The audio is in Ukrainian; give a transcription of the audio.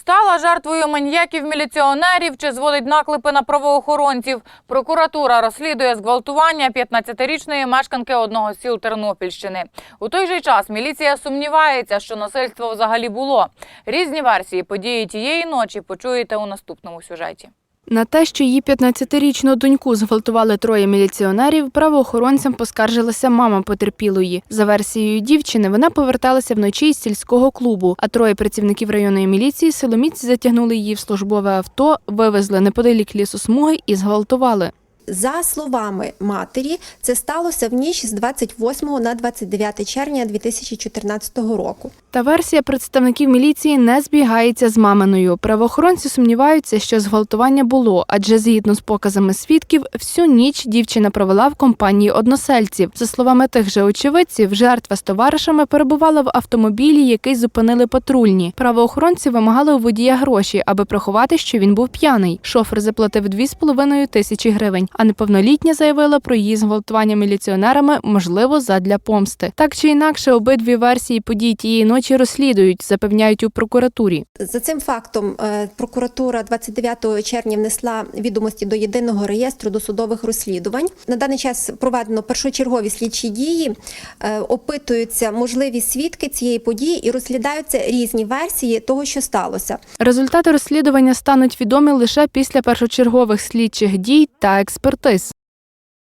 Стала жертвою маньяків міліціонерів чи зводить наклепи на правоохоронців. Прокуратура розслідує зґвалтування 15-річної мешканки одного з сіл Тернопільщини. У той же час міліція сумнівається, що насильство взагалі було. Різні версії події тієї ночі почуєте у наступному сюжеті. На те, що її 15-річну доньку зґвалтували троє міліціонерів, правоохоронцям поскаржилася мама потерпілої. За версією дівчини, вона поверталася вночі із сільського клубу, а троє працівників районної міліції силоміць затягнули її в службове авто, вивезли неподалік лісу смуги і зґвалтували. За словами матері, це сталося в ніч з 28 на 29 червня 2014 року. Та версія представників міліції не збігається з маминою. Правоохоронці сумніваються, що зґвалтування було, адже згідно з показами свідків, всю ніч дівчина провела в компанії односельців. За словами тих же очевидців, жертва з товаришами перебувала в автомобілі, який зупинили патрульні. Правоохоронці вимагали у водія гроші, аби приховати, що він був п'яний. Шофер заплатив 2,5 тисячі гривень, а неповнолітня заявила про її зґвалтування міліціонерами, можливо, задля помсти. Так чи інакше, обидві версії подій тієї ночі розслідують, запевняють у прокуратурі. За цим фактом е, прокуратура 29 червня внесла відомості до єдиного реєстру досудових розслідувань. На даний час проведено першочергові слідчі дії, е, опитуються можливі свідки цієї події і розглядаються різні версії того, що сталося. Результати розслідування стануть відомі лише після першочергових слідчих дій та ekspertais.